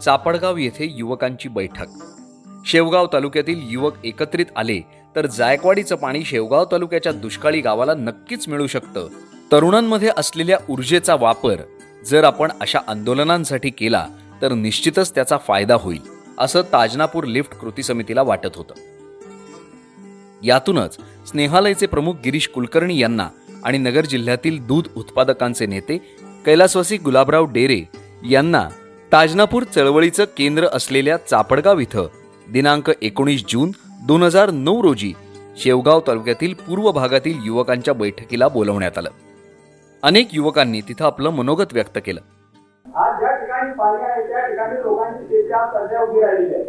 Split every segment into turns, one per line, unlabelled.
चापडगाव येथे युवकांची बैठक. शेवगाव तालुक्यातील युवक एकत्रित आले तर जायकवाडीचं पाणी शेवगाव तालुक्याच्या दुष्काळी गावाला नक्कीच मिळू शकतं. तरुणांमध्ये असलेल्या ऊर्जेचा वापर जर आपण अशा आंदोलनांसाठी केला तर निश्चितच त्याचा फायदा होईल असं ताजनापूर लिफ्ट कृती समितीला वाटत होतं. यातूनच स्नेहालयचे प्रमुख गिरीश कुलकर्णी यांना आणि नगर जिल्ह्यातील दूध उत्पादकांचे नेते कैलासवासी गुलाबराव डेरे यांना ताजनापूर चळवळीचं केंद्र असलेल्या चापडगाव इथं दिनांक एकोणीस जून दोन हजार नऊ रोजी शेवगाव तालुक्यातील पूर्व भागातील युवकांच्या बैठकीला बोलवण्यात आलं. अनेक युवकांनी तिथं आपलं मनोगत व्यक्त केलं.
आज ज्या ठिकाणी पाणी आहे त्या ठिकाणी लोकांची शेती आज सध्या उभी राहिलेली आहे.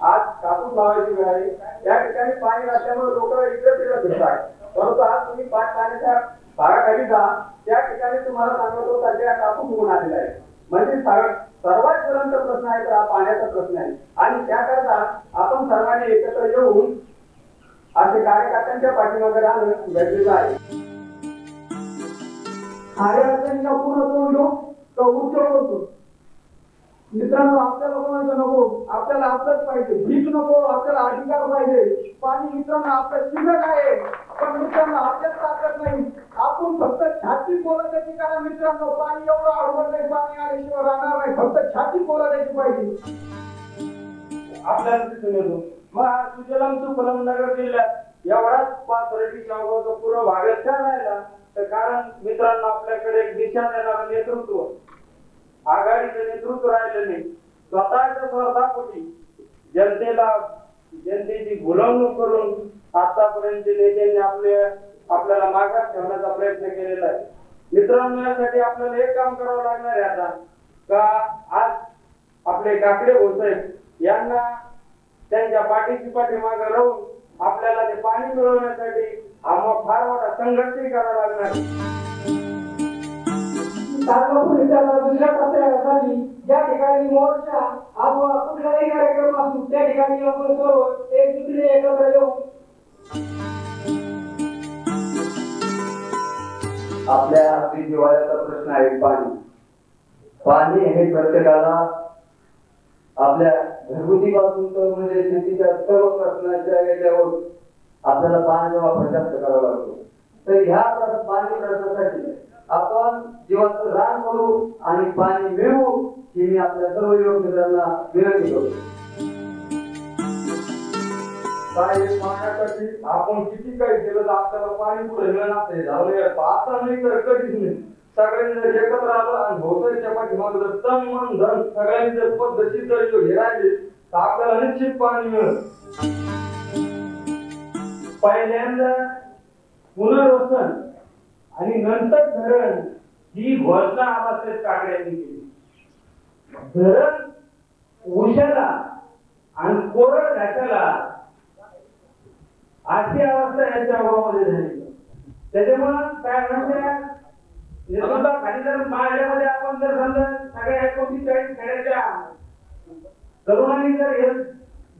आज कापूस भावाची वेळ आहे. त्या ठिकाणी पाणी नसल्यामुळे लोक इकडे तिकडे फिरतात. परंतु आज तुम्ही पाच पाण्याच्या सागाखाली जा त्या ठिकाणी तुम्हाला सांगतो सध्या कापूस होऊन आलेला आहे. म्हणजे सर्वात ज्वलंत प्रश्न आहे तर पाण्याचा प्रश्न आहे. आणि त्याकरता आपण सर्वांनी एकत्र येऊन असे कार्यकर्त्यांच्या पाठीमागे राहणं गरजेचं आहे.
साऱ्या पूर्ण तोंड तो उद्योग होतो. मित्रांनो आपल्याला कोणाचं नको? आपल्याला आपलंच पाहिजे. भीक नको आपल्याला अधिकार पाहिजे. पाणी मित्रांनो आपलं शिल्लक आहे. पण मित्रांनो आपल्याच ताकद नाही आपण फक्त छाती बोलायची करा मित्रांनो पाणी एवढं अडवड नाही पाणी आल्याशिवाय राहणार नाही फक्त छाती बोलायची पाहिजे.
आपल्याला दिसून येतो. मग सुजलाम सुफलाम नगर जिल्ह्यात एवढाच पाच रेटीच्या अगोदर पूर्ण भागात का राहिला तर कारण मित्रांनो आपल्याकडे एक दिशा देणारं नेतृत्व आघाडीचं नेतृत्व राहिलं नाही. स्वतःच्या स्वार्थापोटी जनतेला जनतेची भुलवणूक करून आतापर्यंत नेत्यांनी आपले आपल्याला मागास ठेवण्याचा प्रयत्न केलेला आहे. मित्रांनो यासाठी आपल्याला एक काम करावं लागणार आहे आता. का आज आपले काकडे भाऊसाहेब यांना त्यांच्या पाठीची पाठीमागे राहून आपल्याला ते पाणी मिळवण्यासाठी आम्हा फार मोठा संघर्षही करावा लागणार
दुसऱ्या पत्र्यासाठी ज्या ठिकाणी मोर्चा अथवा कुठलाही कार्यक्रम असू त्या ठिकाणी आपण सर्व एक दुसरे एकत्र येऊ.
आपल्या अगदी जिवाळ्याचा प्रश्न आहे पाणी. पाणी हे प्रत्येकाला आपल्या घरगुती पासून तर म्हणजे शेतीच्या सर्व प्रश्नाच्या याच्यावर आपल्याला पाण्याचा वापर जास्त करावा लागतो. तर ह्या पाणी प्रश्नासाठी आपण जीवाचं रान करू आणि पाणी मिळवू ही मी आपल्या सर्व योग मित्रांना विनंती करतो.
आपण किती काही केलं तर आपल्याला पाणी पुढे मिळणार झालं आता नाही तर कधीच नाही. सगळ्यांनी जर एकत्र आलं आणि भोवताच्या पाठीमाग जर तन मन धन सगळ्यांनी जर पद्धतशीर जर हे राहिले तर आपल्याला निश्चित पाणी मिळत पहिल्यांदा पुनर्वसन आणि नंतर धरण ही घोषणा आबासाहेब काकड्यांनी केली. धरण उशाला आणि कोरड घाटाला अशी अवस्था यांच्या अभावामध्ये झाली. त्याच्यामुळं काय म्हणते? खाली जर माझ्यामध्ये आपण जर समजा सगळ्या एकोणतीस खेड्याच्या तरुणांनी जर हे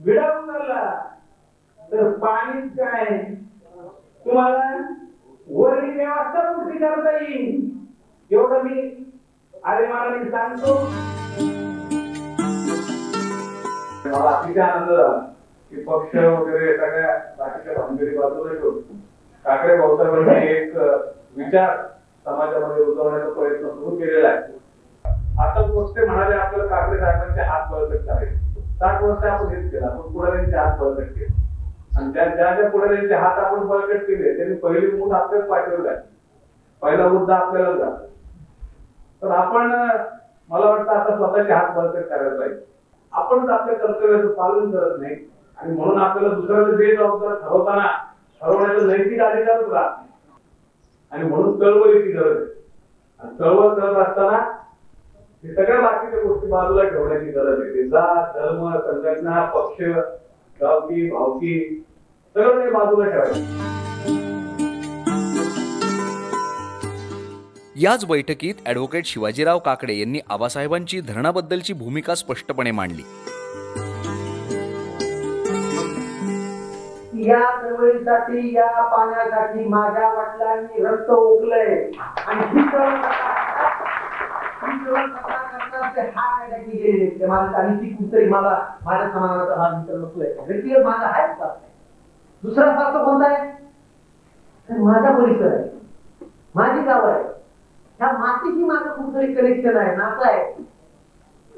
विडावून धरला तर पाणी काय? तुम्हाला वरील व्यवस्था कुठली करता येईल? एवढं मी अरे मला मी सांगतो.
मला अतिशय आनंद झाला. की पक्ष वगैरे सगळ्या बाकीच्या भानगडी बाजूला ठेवून ठाकरे भाऊसाहेबांनी एक विचार समाजामध्ये रुजवण्याचा प्रयत्न सुरू केलेला आहे. आता गोष्ट म्हणाले आपल्याला ठाकरे साहेबांचे हात बळकट करायचे. साठ वर्ष आपण हेच केलं आपण पुढाऱ्यांचे हात बळकट केले. आणि ज्या ज्या ज्या पुढाऱ्यांचे हात आपण बळकट केले त्यांनी पहिली मूठ आपल्याच पाठवली आहे पहिला मुद्दा आपल्याला जातो तर आपण मला वाटतं आता स्वतःचे हात बळकट करायला पाहिजे. आपणच आपल्या कर्तव्याचं पालन करत नाही. आणि म्हणून आपल्याला दुसऱ्याला बेजबाबदार ठरवताना ठरवण्याचा नैतिक अधिकारच राहत नाही आणि म्हणून चळवळीची गरज आहे. आणि चळवळ करत असताना हे सगळ्या बाकीच्या गोष्टी बाजूला ठेवण्याची गरज आहे. ते जात धर्म संघटना पक्ष गावकी भावकी सगळं काही बाजूला ठेवायचं.
याच बैठकीत ॲडव्होकेट शिवाजीराव काकडे यांनी आबासाहेबांची धरणाबद्दलची भूमिका स्पष्टपणे मांडली.
या चळवळीसाठी या पाण्यासाठी माझ्या वडिलांनी रक्त ओकलंय. आणि ही चळवळ
आणि ती कुठतरी मला माझ्या हा मित्र व्यक्तिगत माझा आहेच का? दुसरा स्वार्थ कोणता आहे? माझा परिसर आहे. माझी गाव आहे ह्या मातीशी माझं कुठतरी कनेक्शन आहे नातं आहे.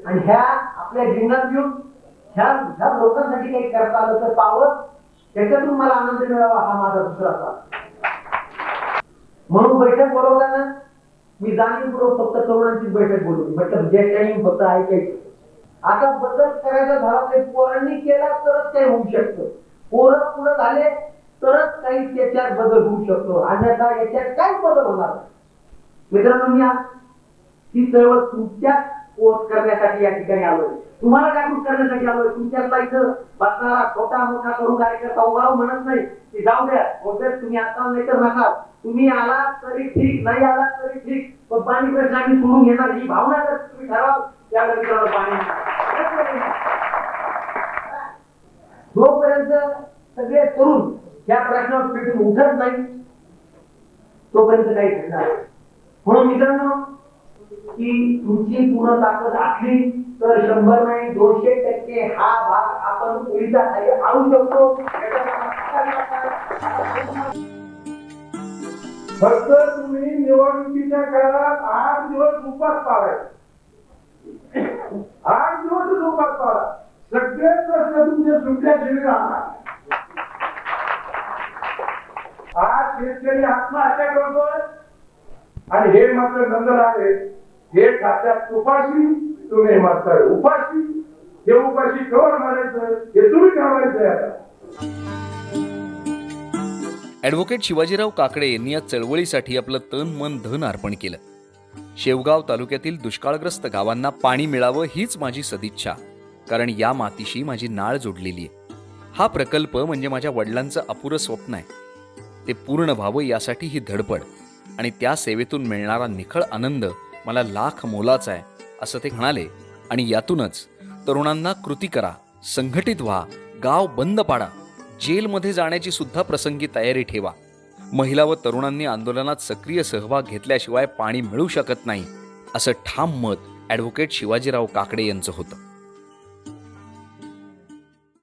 आणि ह्या आपल्या जीवनात येऊन ह्या ह्या लोकांसाठी काही करता आलं तर पावत त्याच्यातून मला आनंद मिळावा हा माझा दुसरा त्रास म्हणून बैठक बोलवताना मी जाणीवपूर्वक फक्त तरुणांचीच बैठक बोलवली. म्हटलं जे काही फक्त ऐकायचं. आता बदल करायचा झाला ते पोरांनी केला तरच काही होऊ शकतं. पोरं पुढे झाले तरच काही त्याच्यात बदल होऊ शकतो. अन्यथा याच्यात काहीच बदल होणार मित्रांनो मी ती चळवळ तुमच्या पोस्ट करण्यासाठी या ठिकाणी आलोय. तुम्हाला जागृत करण्यासाठी आलोय. तुमच्यातला इथं बसणारा छोटा मोठा करून कार्यकर्ता उभाव म्हणत नाही. की जाऊ द्या बहुतेक तुम्ही आता नाही तर नका तुम्ही आला तरी ठीक नाही आला तरी ठीक. पण पाणी प्रश्न आम्ही सोडून घेणार. ही भावना जर तुम्ही ठरवाल त्यावेळेला मित्रांनो पाणी जोपर्यंत सगळे तरुण या प्रश्नावर पेटून उठत नाही तोपर्यंत काही घडणार म्हणून मित्रांनो की तुमची पूर्ण ताकद असली तर शंभर नाही दोनशे टक्के हा भाग आपण पोलिसा खाली आणू शकतो.
फक्त तुम्ही निवडणुकीच्या काळात आठ दिवस उपास पाळायचे आठ दिवस उपास पाळा. सगळे प्रश्न तुमचे सुटल्याशिवाय राहणार. आज शेतकरी आत्महत्या करतोय. आणि हे मात्र नंतर आहे. हे खात्यात उपाशी तुम्ही म्हणताय उपाशी. हे उपाशी कवर म्हणायचं हे तुम्ही ठरवायचंय आता
ॲडव्होकेट शिवाजीराव काकडे यांनी या चळवळीसाठी आपलं तन मन धन अर्पण केलं. शेवगाव तालुक्यातील दुष्काळग्रस्त गावांना पाणी मिळावं हीच माझी सदिच्छा कारण या मातीशी माझी नाळ जोडलेली आहे. हा प्रकल्प म्हणजे माझ्या वडिलांचं अपुरं स्वप्न आहे. ते पूर्ण व्हावं यासाठी ही धडपड आणि त्या सेवेतून मिळणारा निखळ आनंद मला लाख मोलाचा आहे असं ते म्हणाले. आणि यातूनच तरुणांना कृती करा संघटित व्हा गाव बंद पाडा जेलमध्ये जाण्याची सुद्धा प्रसंगी तयारी ठेवा. महिला व तरुणांनी आंदोलनात सक्रिय सहभाग घेतल्याशिवाय पाणी मिळू शकत नाही असं ठाम मत ॲडव्होकेट शिवाजीराव काकडे यांचं होतं.